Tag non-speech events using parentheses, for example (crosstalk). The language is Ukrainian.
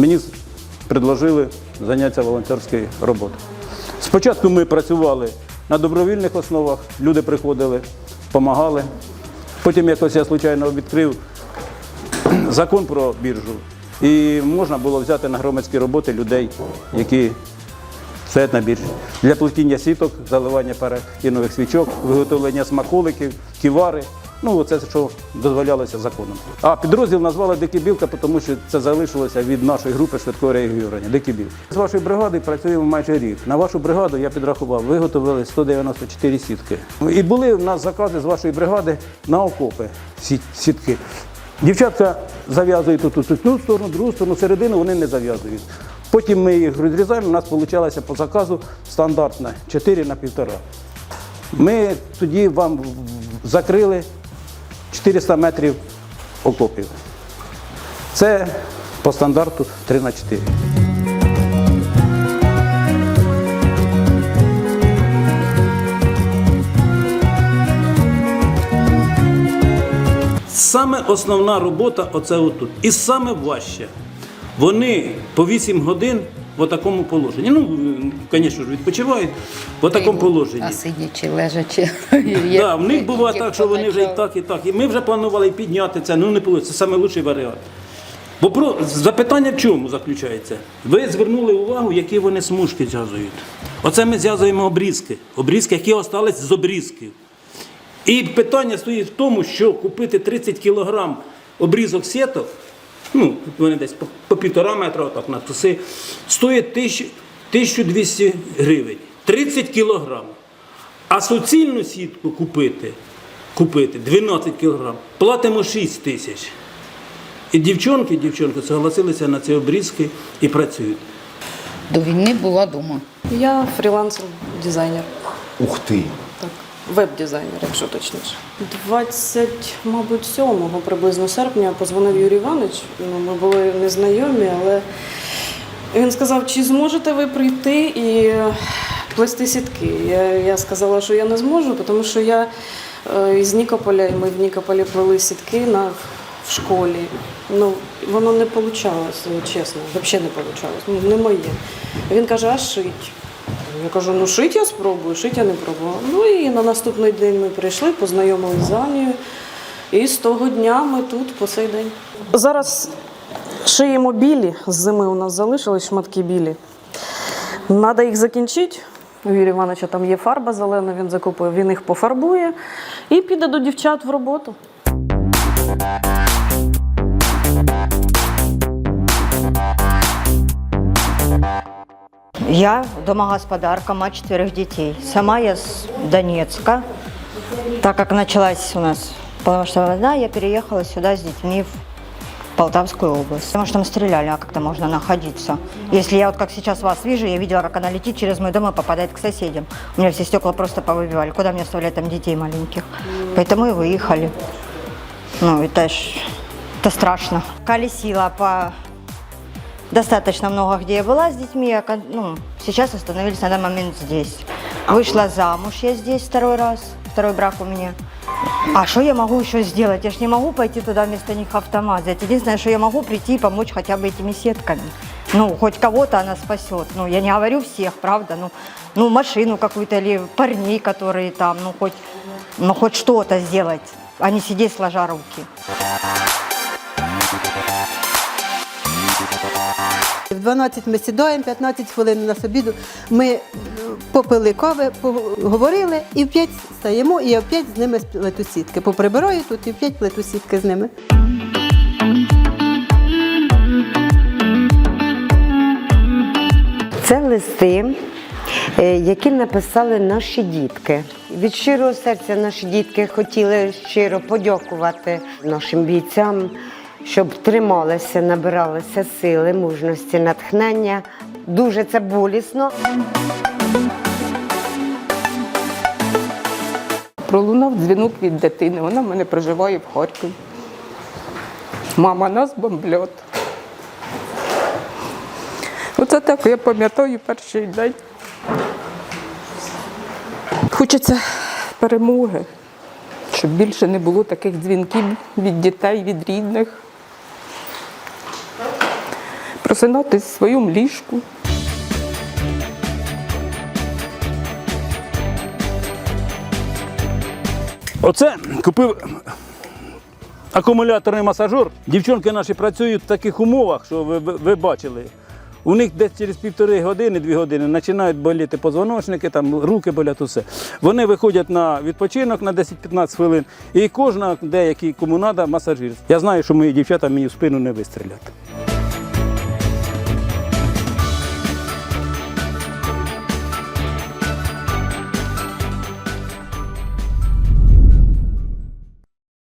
мені предложили зайнятися волонтерською роботою. Спочатку ми працювали на добровільних основах, люди приходили, допомагали. Потім якось я случайно відкрив закон про біржу. І можна було взяти на громадські роботи людей, які стоять на біржі. Для плетіння сіток, заливання парафінових свічок, виготовлення смаколиків, ківари. Ну, це що дозволялося законом. А підрозділ назвали Дикі Білка, тому що це залишилося від нашої групи швидкого реагування. Дикі Білки. З вашої бригади працюємо майже рік. На вашу бригаду я підрахував, виготовили 194 сітки. І були в нас закази з вашої бригади на окопи сітки. Дівчатка зав'язують тут, одну сторону, другу сторону, середину вони не зав'язують. Потім ми їх розрізаємо, у нас вийшло по заказу стандартна 4 на 1,5. Ми тоді вам закрили 400 метрів окопів. Це по стандарту 3 на 4. Саме основна робота оце отут. І саме важче. Вони по 8 годин в такому положенні. Ну, звісно ж, відпочивають в такому положенні. А сидячи, лежачи. (laughs) Да, в них (laughs) буває так, що вони вже і так, і так. І ми вже планували підняти це, ну не вийшло. Це найкращий варіант. Бо про запитання в чому заключається? Ви звернули увагу, які вони смужки зв'язують. Оце ми зв'язуємо обрізки. Обрізки, які остались з обрізків. І питання стоїть в тому, що купити 30 кілограм обрізок сіток, ну, вони десь по, по півтора метра, отак на туси, стоїть 1200 гривень. 30 кілограм. А суцільну сітку купити, купити 12 кілограм, платимо 6 тисяч. І дівчонки, дівчонки согласилися на ці обрізки і працюють. До війни була дома. Я фрілансер-дизайнер. Ух ти! Веб-дизайнер, якщо точніше. 20, мабуть, 7 приблизно серпня позвонив Юрій Іванович. Ну, ми були незнайомі, але він сказав, чи зможете ви прийти і плести сітки. Я, я сказала, що я не зможу, тому що я е, із Нікополя, і ми в Нікополі плели сітки на, в школі. Ну, воно не вийшло, чесно, взагалі не вийшло. Ну, не моє. Він каже, а шить. Я кажу, ну шить я спробую, шить я не пробувала. Ну і на наступний день ми прийшли, познайомилися з Анією. І з того дня ми тут по цей день. Зараз шиємо білі, з зими у нас залишились шматки білі. Треба їх закінчити. У Юрія Івановича там є фарба зелена, він закупив, він їх пофарбує і піде до дівчат в роботу. Я домогосподарка, мать четверых детей. Сама я с Донецка. Так как началась у нас полномасштабная война, я переехала сюда с детьми в Полтавскую область. Потому что там стреляли, а как-то можно находиться. Если я вот как сейчас вас вижу, я видела, как она летит через мой дом и попадает к соседям. У меня все стекла просто повыбивали. Куда мне оставлять там детей маленьких? Поэтому и выехали. Ну, это ж это страшно. Колесила по достаточно много, где я была с детьми. а ну, сейчас остановились на данный момент здесь. Вышла замуж я здесь второй раз, второй брак у меня. А что я могу еще сделать? Я ж не могу пойти туда вместо них автомат взять. Единственное, что я могу прийти и помочь хотя бы этими сетками. Ну, хоть кого-то она спасет. Ну, я не говорю всех, правда. Ну, ну машину какую-то или парней, которые там, ну, хоть, ну, хоть что-то сделать, а не сидеть сложа руки. В 12 ми сідаємо, 15 хвилин на обіду. Ми е, попили кави, поговорили і в 5 стаємо, і я в 5 з ними плету сітки. Поприбираю тут і в 5 плету сітки з ними. Це листи, е, які написали наші дітки. Від щирого серця наші дітки хотіли щиро подякувати нашим бійцям, щоб трималися, набиралися сили, мужності, натхнення. Дуже це болісно. Пролунав дзвінок від дитини. Вона в мене проживає в Харкові. Мама, нас бомблять. Оце так я пам'ятаю перший день. Хочеться перемоги, щоб більше не було таких дзвінків від дітей, від рідних. Просинатись в своєму ліжку. Оце купив акумуляторний масажер. Дівчонки наші працюють в таких умовах, що ви, ви, бачили. У них десь через півтори години, дві години починають боліти позвоночники, там руки болять усе. Вони виходять на відпочинок на 10-15 хвилин, і кожна деякий кому треба масажир. Я знаю, що мої дівчата мені в спину не вистрілять.